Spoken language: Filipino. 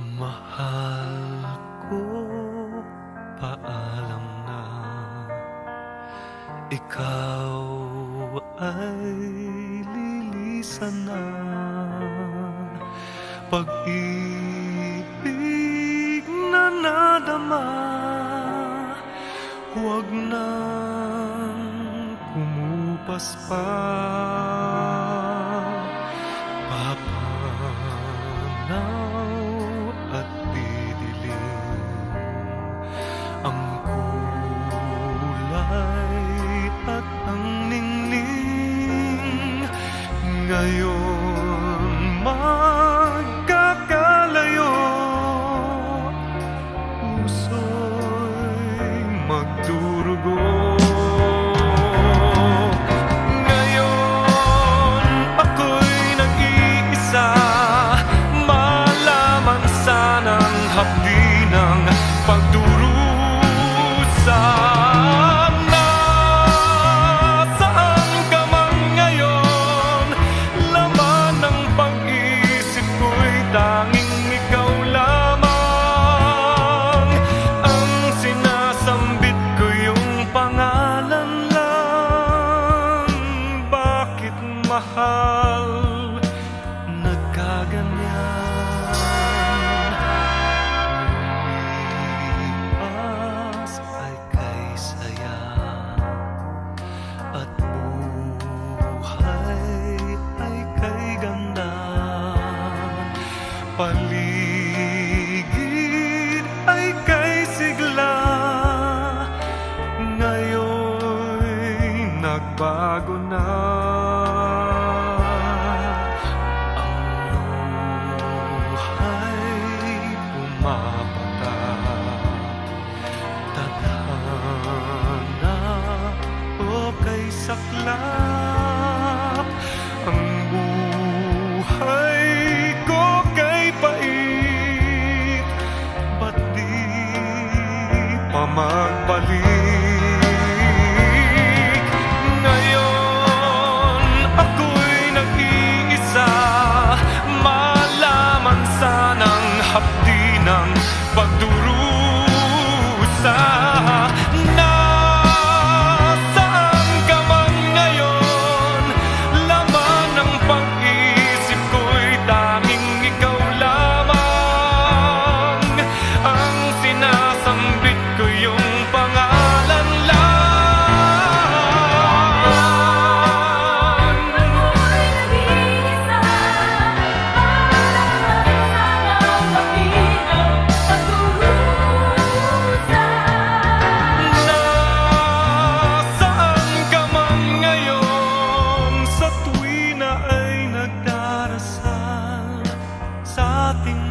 Mahal ko, paalam na. Ikaw ay lilisan na. Pag na nadama Huwag nang kumupas pa. 哎呦 paligid ay kay sigla. Ngayon'y nagbago na. Ang luhay pumapata. Tadhana o kay saklan up nothing